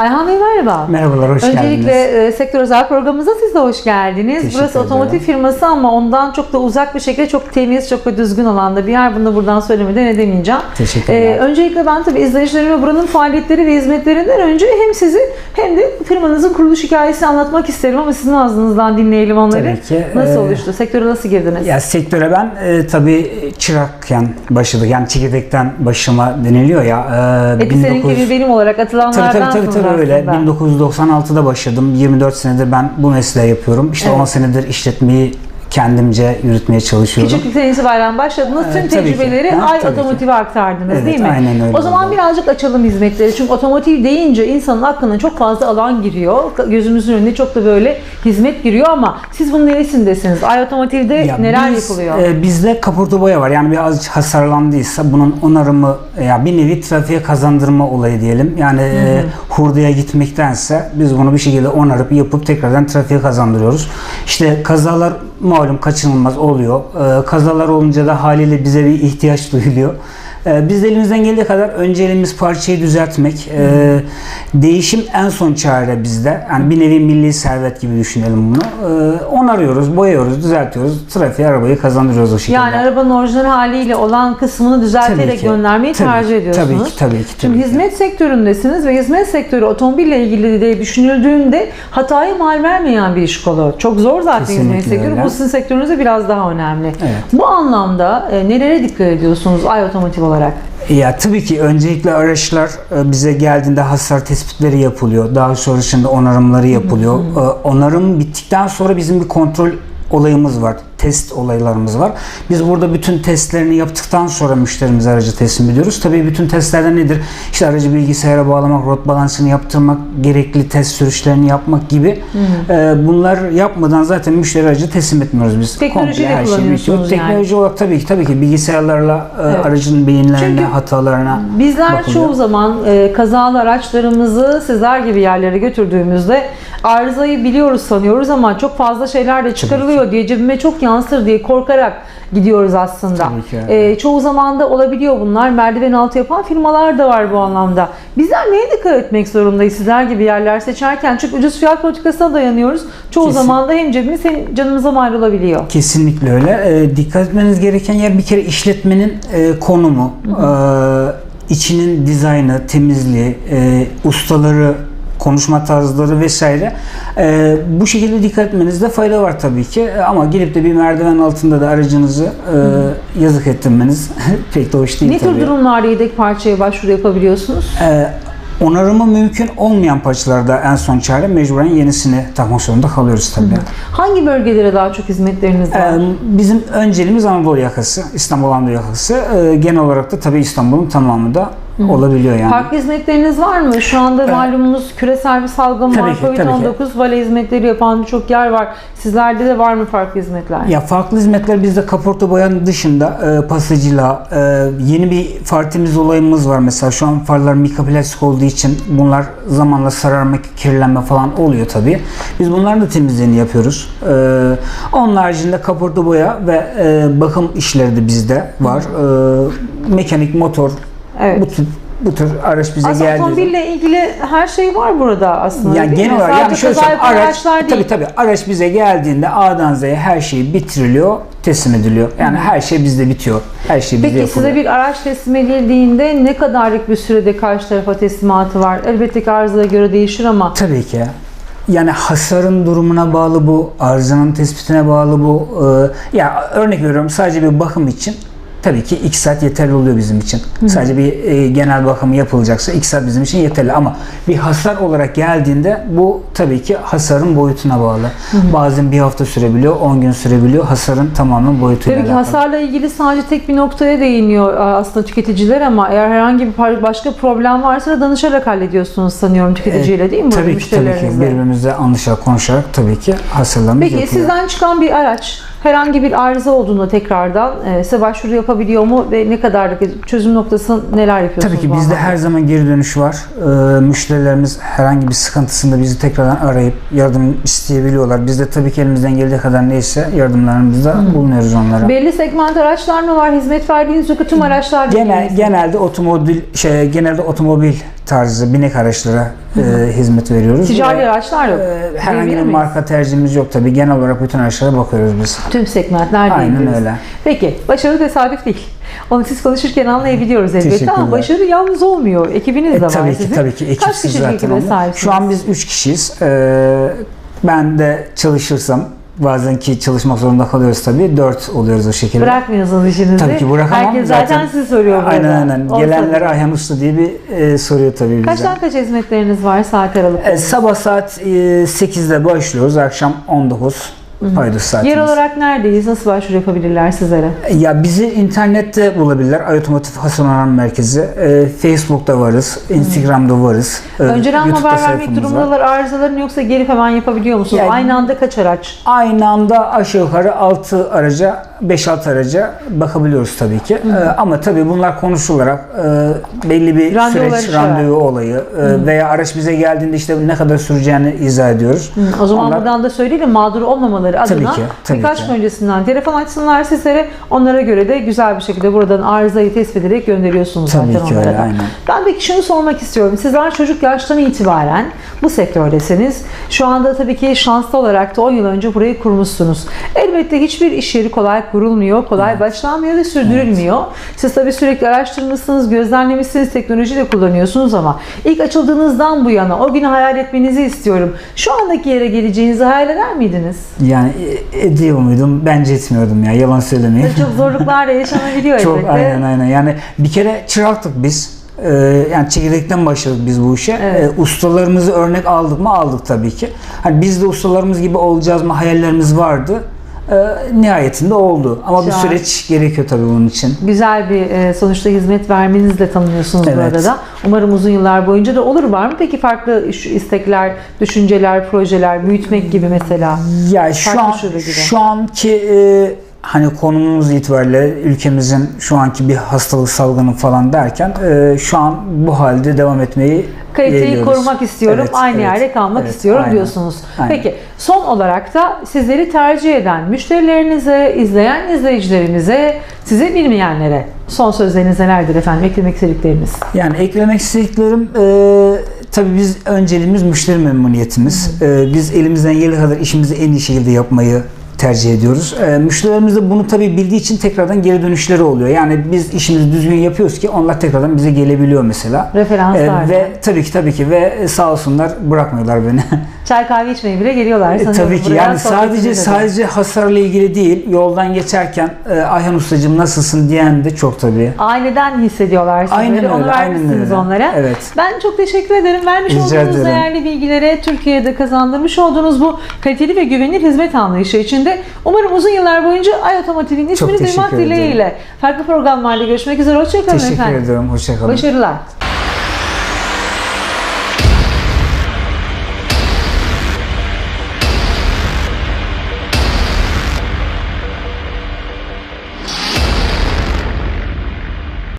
Ayhan Bey merhaba. Merhabalar, hoş Öncelikle geldiniz. e, Sektör Özel programımıza siz de hoş geldiniz. Teşekkür Burası otomotiv ederim. firması ama ondan çok da uzak bir şekilde çok temiz, çok da düzgün alanda bir yer. Bunu da buradan söylemeden edemeyeceğim. Teşekkürler. öncelikle ben tabii izleyicilerime buranın faaliyetleri ve hizmetlerinden önce hem sizi hem de firmanızın kuruluş hikayesini anlatmak isterim ama sizin ağzınızdan dinleyelim onları. Tabii ki. Nasıl Ee, oluştu? Sektöre nasıl girdiniz? Ya sektöre ben e, tabii çırakken başladık. Yani çekirdekten başıma deniliyor ya. E, Eti seninki bir benim olarak Tabii atılanlardan tabii tabii, tabii öyle. aslında. 1996'da başladım. 24 senedir ben bu mesleği yapıyorum. İşte Evet. 10 senedir işletmeyi kendimce yürütmeye çalışıyorum. Küçüklükten itibaren başladınız. Tüm Evet, tecrübeleri Ha, Ay. Otomotiv'e aktardınız Evet, değil mi? aynen öyle O zaman oldu. birazcık açalım hizmetleri. Çünkü otomotiv deyince insanın aklına çok fazla alan giriyor. Gözümüzün önüne çok da böyle hizmet giriyor ama siz bunun neresindesiniz? Ay Otomotiv'de Ya neler biz, yapılıyor? e, bizde kaporta boya var. Yani biraz hasarlandıysa bunun onarımı ya bir nevi trafiğe kazandırma olayı diyelim. Yani e, hurdaya gitmektense biz bunu bir şekilde onarıp yapıp tekrardan trafiğe kazandırıyoruz. İşte kazalar malum kaçınılmaz oluyor. E, kazalar olunca da haliyle bize bir ihtiyaç duyuluyor. E, Biz de elimizden geldiği kadar önceliğimiz parçayı düzeltmek. E, değişim en son çare bizde. Yani bir nevi milli servet gibi düşünelim bunu. E, onarıyoruz, boyuyoruz, düzeltiyoruz. Trafiğe arabayı kazandırıyoruz o şekilde. yani arabanın orijinal haliyle olan kısmını düzelterek göndermeyi Tabii tercih ki, ediyorsunuz. Tabii ki, tabii ki. Şimdi tabii ki. hizmet sektöründesiniz ve hizmet sektörü otomobille ilgili de düşünüldüğünde hataya mal vermeyen bir iş kolu. Çok zor zaten hizmet Kesinlikle sektörü. öyle. Bu sizin sektörünüzde biraz daha önemli. Evet. Bu anlamda e, nelere dikkat ediyorsunuz Ay Otomotiv olarak? Ya tabii ki öncelikle araçlar e, bize geldiğinde hasar tespitleri yapılıyor. Daha sonrasında onarımları yapılıyor. E, Onarım bittikten sonra bizim bir kontrol olayımız var. Test olaylarımız var. Biz burada bütün testlerini yaptıktan sonra müşterimize aracı teslim ediyoruz. Tabii bütün testlerden nedir? İşte aracı bilgisayara bağlamak, rot balansını yaptırmak, gerekli test sürüşlerini yapmak gibi. E, Bunlar yapmadan zaten müşteri aracı teslim etmiyoruz biz. Teknolojiyi de Komple her şey bitiyor. yani. Teknoloji olarak tabii ki tabii ki bilgisayarlarla e, Evet. aracın beyinlerine, Çünkü hatalarına Bizler bakılıyor. çoğu zaman e, kazalı araçlarımızı sizler gibi yerlere götürdüğümüzde arızayı biliyoruz sanıyoruz ama çok fazla şeyler de çıkarılıyor diye cebime çok yansır diye korkarak gidiyoruz aslında. Evet. E, çoğu zaman da olabiliyor bunlar. Merdiven altı yapan firmalar da var bu anlamda. Bizler neye dikkat etmek zorundayız sizler gibi yerler seçerken? Çünkü ucuz fiyat politikasına dayanıyoruz. Çoğu Kesin. zaman da hem cebimiz hem canımıza mal olabiliyor. Kesinlikle öyle. E, dikkat etmeniz gereken yer bir kere işletmenin e, konumu, e, içinin dizaynı, temizliği, e, ustaları, konuşma tarzları vesaire. E, bu şekilde dikkat etmenizde fayda var tabii ki. E, Ama gelip de bir merdiven altında da aracınızı e, yazık ettirmeniz pek de hoş değil Ne tabii. tür durumlarda yedek parçaya başvuru yapabiliyorsunuz? E, onarımı mümkün olmayan parçalarda en son çare mecburen yenisini takmak zorunda kalıyoruz tabii. Hangi bölgelere daha çok hizmetleriniz var? Ee, Bizim önceliğimiz Anadolu yakası, İstanbul Anadolu yakası. Ee, Genel olarak da tabii İstanbul'un tamamı da olabiliyor yani. Farklı hizmetleriniz var mı? Şu anda malumunuz küresel bir salgın Tabii var. ki, tabii Covid-19 vale hizmetleri yapan birçok yer var. Sizlerde de var mı farklı hizmetler? Ya farklı hizmetler bizde kaporta boyanın dışında e, pasajıyla e, yeni bir far temiz olayımız var mesela şu an farlar mikroplastik olduğu için bunlar zamanla sararma, kirlenme falan oluyor tabii. Biz bunların da temizliğini yapıyoruz. E, onun haricinde kaporta boya ve e, bakım işleri de bizde var. E, mekanik motor Evet. bu tür bu tür araç bize Aslında zaman- otomobille ilgili her şey var burada aslında. Yani genel olarak yani şöyle söyleyeyim, araç, araçlar değil. tabii tabii araç bize geldiğinde A'dan Z'ye her şey bitiriliyor, teslim ediliyor. Yani her şey bizde bitiyor. Her şey bizde Peki yapılıyor. size bir araç teslim edildiğinde ne kadarlık bir sürede karşı tarafa teslimatı var? Elbette ki arızaya göre değişir ama Tabii ki. Yani hasarın durumuna bağlı bu, arızanın tespitine bağlı bu. Ee, ya örnek veriyorum sadece bir bakım için tabii ki 2 saat yeterli oluyor bizim için. Sadece bir e, genel bakım yapılacaksa 2 saat bizim için yeterli ama bir hasar olarak geldiğinde bu tabii ki hasarın boyutuna bağlı. Bazen bir hafta sürebiliyor, 10 gün sürebiliyor. Hasarın tamamen boyutuyla Tabii ki alakalı. hasarla ilgili sadece tek bir noktaya değiniyor e, aslında tüketiciler ama eğer herhangi bir başka problem varsa da danışarak hallediyorsunuz sanıyorum tüketiciyle değil mi? Tabii ki tabii ki birbirimizle anlaşarak konuşarak tabii ki hasarlarımız Peki yapılıyor. sizden çıkan bir araç herhangi bir arıza olduğunda tekrardan e, size başvuru yapabiliyor mu ve ne kadarlık çözüm noktası neler yapıyorsunuz? Tabii ki bizde her zaman geri dönüş var. Ee, müşterilerimiz herhangi bir sıkıntısında bizi tekrardan arayıp yardım isteyebiliyorlar. Biz de tabii ki elimizden geldiği kadar neyse yardımlarımızda bulunuyoruz onlara. Belli segment araçlar mı var? Hizmet verdiğiniz yoksa tüm araçlar Genel, genelde otomobil şey genelde otomobil tarzı binek araçlara e, hizmet veriyoruz. Ticari Ve, araçlar yok. e, herhangi bir marka tercihimiz yok tabii. Genel olarak bütün araçlara bakıyoruz biz. Tüm segmentler Aynen diyebiliriz. öyle. Peki başarı tesadüf değil. Onu siz konuşurken anlayabiliyoruz elbette ama başarı yalnız olmuyor. Ekibiniz de E, var tabii ki sizin. tabii ki Kaç ekipsiz kişilik zaten. ekibe sahipsiniz? Şu an biz 3 kişiyiz. E, ben de çalışırsam bazen ki çalışmak zorunda kalıyoruz tabii. 4 oluyoruz o şekilde. Bırakmıyorsunuz işinizi. Tabii ki bırakamam. Herkes zaten, sizi soruyor burada. Aynen aynen. Olsa Gelenler. Ayhan Usta diye bir e, soruyor tabii bize. Kaçtan kaç hizmetleriniz var saat aralıkları? E, sabah saat e, 8'de başlıyoruz. Akşam 19 paydos saatimiz. Yer olarak neredeyiz? Nasıl başvuru yapabilirler sizlere? Ya bizi internette bulabilirler. Ay Otomotiv Hasan Orhan Merkezi. E, Facebook'ta varız. Instagram'da varız. E, Önceden YouTube'da haber vermek durumundalar arızaların yoksa gelip hemen yapabiliyor musunuz? Yani- Aynı anda kaç araç? Aynı anda aşağı yukarı 6 araca, 5-6 araca bakabiliyoruz tabii ki. E, ama tabii bunlar konuşularak e, belli bir Randevuları süreç, randevu olayı e, veya araç bize geldiğinde işte ne kadar süreceğini izah ediyoruz. O zaman Onlar- buradan da söyleyelim mağdur olmamaları adına Tabii ki, tabii birkaç ki. gün öncesinden telefon açsınlar sizlere. Onlara göre de güzel bir şekilde buradan arızayı tespit ederek gönderiyorsunuz Tabii zaten ki onlara öyle, da. aynen. Ben peki şunu sormak istiyorum. Sizler çocuk yaştan itibaren bu sektördesiniz. Şu anda tabii ki şanslı olarak da 10 yıl önce burayı kurmuşsunuz. Elbette hiçbir iş yeri kolay kurulmuyor, kolay başlanmıyor ve sürdürülmüyor. Siz tabii sürekli araştırmışsınız, gözlemlemişsiniz, teknoloji de kullanıyorsunuz ama ilk açıldığınızdan bu yana o günü hayal etmenizi istiyorum. Şu andaki yere geleceğinizi hayal eder miydiniz? Yani e, ediyor muydum? Bence etmiyordum ya. Yalan söylemeyeyim. Çok zorluklar da yaşanabiliyor Çok elbette. aynen aynen. Yani bir kere çıraktık biz. Ee, yani çekirdekten başladık biz bu işe. Evet. Ee, ustalarımızı örnek aldık mı? Aldık tabii ki. Hani biz de ustalarımız gibi olacağız mı? Hayallerimiz vardı. Ee, nihayetinde oldu. Ama bir Şahane. süreç gerekiyor tabii bunun için. Güzel bir e, sonuçta hizmet vermenizle tanınıyorsunuz Evet. burada da. Umarım uzun yıllar boyunca da olur. Var mı peki farklı istekler, düşünceler, projeler, büyütmek gibi mesela? Ya şu an gibi. şu anki e, hani konumumuz itibariyle ülkemizin şu anki bir hastalık salgını falan derken e, şu an bu halde devam etmeyi Kaliteyi yeğliyoruz. korumak istiyorum, Evet, aynı evet, yerde kalmak evet, istiyorum aynen, diyorsunuz. aynen. Peki son olarak da sizleri tercih eden müşterilerinize, izleyen izleyicilerimize, sizi bilmeyenlere son sözleriniz nelerdir efendim? Eklemek istedikleriniz. Yani eklemek istediklerim e, tabii biz önceliğimiz müşteri memnuniyetimiz. E, biz elimizden geldiği kadar işimizi en iyi şekilde yapmayı tercih ediyoruz. E, müşterilerimiz de bunu tabii bildiği için tekrardan geri dönüşleri oluyor. Yani biz işimizi düzgün yapıyoruz ki onlar tekrardan bize gelebiliyor mesela. Referanslar. E, ve tabii ki tabii ki ve sağ olsunlar bırakmıyorlar beni. Çay kahve içmeye bile geliyorlar E, tabii ki yani sadece sadece hasarla ilgili değil. Yoldan geçerken e, Ayhan ustacığım nasılsın diyen de çok tabii. Aileden hissediyorlar sizleri. Aynen Onu öyle, aynen vermişsiniz öyle. onlara. Evet. Ben çok teşekkür ederim. Vermiş Rica olduğunuz ederim. değerli bilgilere Türkiye'de kazandırmış olduğunuz bu kaliteli ve güvenilir hizmet anlayışı içinde umarım uzun yıllar boyunca Ay Otomotiv'in ismini teşekkür duymak dileğiyle. Farklı programlarda görüşmek üzere. Hoşçakalın Teşekkür efendim. ederim. Hoşçakalın. Başarılar.